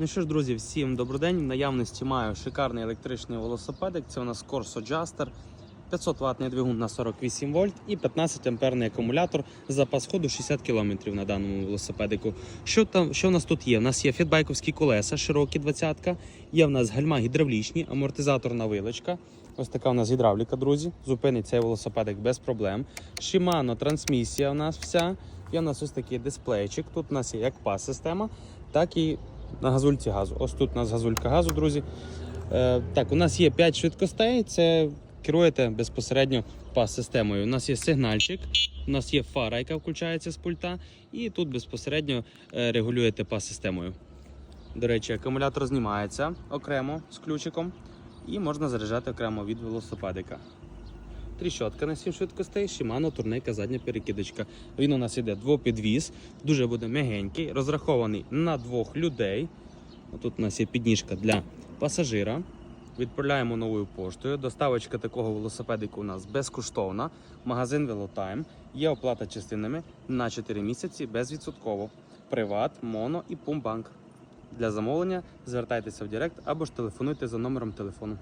Ну що ж, друзі, всім добрий день. В наявності маю шикарний електричний велосипедик. Це у нас Corso Juster. 500 ватний двигун на 48 вольт і 15 амперний акумулятор. Запас ходу 60 км на даному велосипедику. Що там, що в нас тут є? У нас є фідбайковські колеса, широкі 20 Є в нас гальма гідравлічні, амортизаторна вилочка. Ось така у нас гідравліка, друзі. Зупинить цей велосипедик без проблем. Shimano трансмісія у нас вся. Є у нас ось такий дисплейчик. Тут у нас є як пас система, так і на газульці газу. Ось тут у нас газулька газу, друзі. Е, так, у нас є 5 швидкостей. Це керуєте безпосередньо пас системою. У нас є сигнальчик, у нас є фара, яка включається з пульта, і тут безпосередньо е, регулюєте пас системою. До речі, акумулятор знімається окремо з ключиком і можна заряджати окремо від велосипедика. Тріщотка на 7 швидкостей, Shimano турнейка задня перекидочка. Він у нас іде двопідвіз, дуже буде м'ягенький, розрахований на двох людей. Тут у нас є підніжка для пасажира. Відправляємо новою поштою. Доставочка такого велосипедику у нас безкоштовна. Магазин Велотайм. Є оплата частинами на 4 місяці безвідсотково. Приват, моно і пумбанк. Для замовлення звертайтеся в Директ або ж телефонуйте за номером телефону.